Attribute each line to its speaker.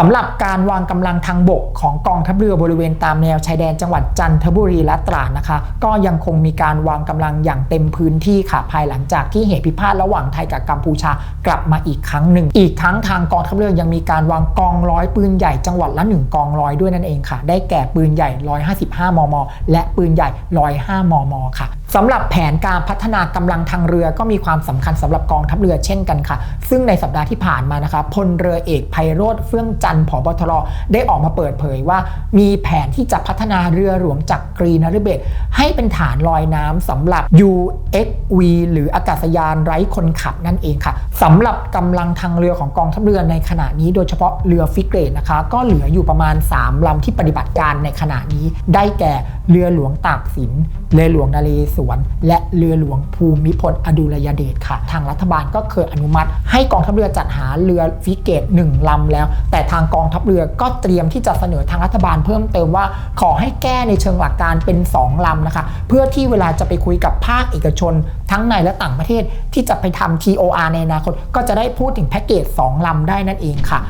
Speaker 1: สำหรับการวางกำลังทางบกของกองทัพเรือบริเวณตามแนวชายแดนจังหวัดจันทบุรีและตราดนะคะ ก็ยังคงมีการวางกำลังอย่างเต็มพื้นที่ค่ะภายหลังจากที่เหตุพิพาทระหว่างไทยกับกัมพูชากลับมาอีกครั้งหนึ่ง อีกทั้งทางกองทัพเรือยังมีการวางกองร้อยปืนใหญ่จังหวัดละหนึ่งกองร้อยด้วยนั่นเองค่ะ ได้แก่ปืนใหญ่ 155 มม และปืนใหญ่ 105 มม ค่ะสำหรับแผนการพัฒนากำลังทางเรือก็มีความสำคัญสำหรับกองทัพเรือเช่นกันค่ะ ซึ่งในสัปดาห์ที่ผ่านมานะคะพลเรือเอกไพโรธเฟื่องจันทร์ผบทรได้ออกมาเปิดเผยว่า มีแผนที่จะพัฒนาเรือหลวงจักรีนฤเบศให้เป็นฐานลอยน้ำสำหรับ UXV หรืออากาศยานไร้คนขับนั่นเองค่ะสำหรับกำลังทางเรือของกองทัพเรือในขณะนี้ โดยเฉพาะเรือฟิกเรตนะคะ ก็เหลืออยู่ประมาณ 3ลำที่ปฏิบัติการในขณะนี้ ได้แก่เรือหลวงตากสินเรือหลวงนาเรศวรและเรือหลวงภูมิพลอดุลยเดชค่ะ ทางรัฐบาลก็เคยอนุมัติ ให้กองทัพเรือจัดหาเรือฟิกเกตหนึ่งลำแล้ว แต่ทางกองทัพเรือก็เตรียมที่จะเสนอทางรัฐบาลเพิ่มเติมว่า ขอให้แก้ในเชิงหลักการเป็น 2ลำนะคะ เพื่อที่เวลาจะไปคุยกับภาคเอกชน ทั้งในและต่างประเทศที่จะไปทำ TOR ในอนาคตก็จะได้พูดถึงแพ็กเกจ2ลำได้นั่นเองค่ะ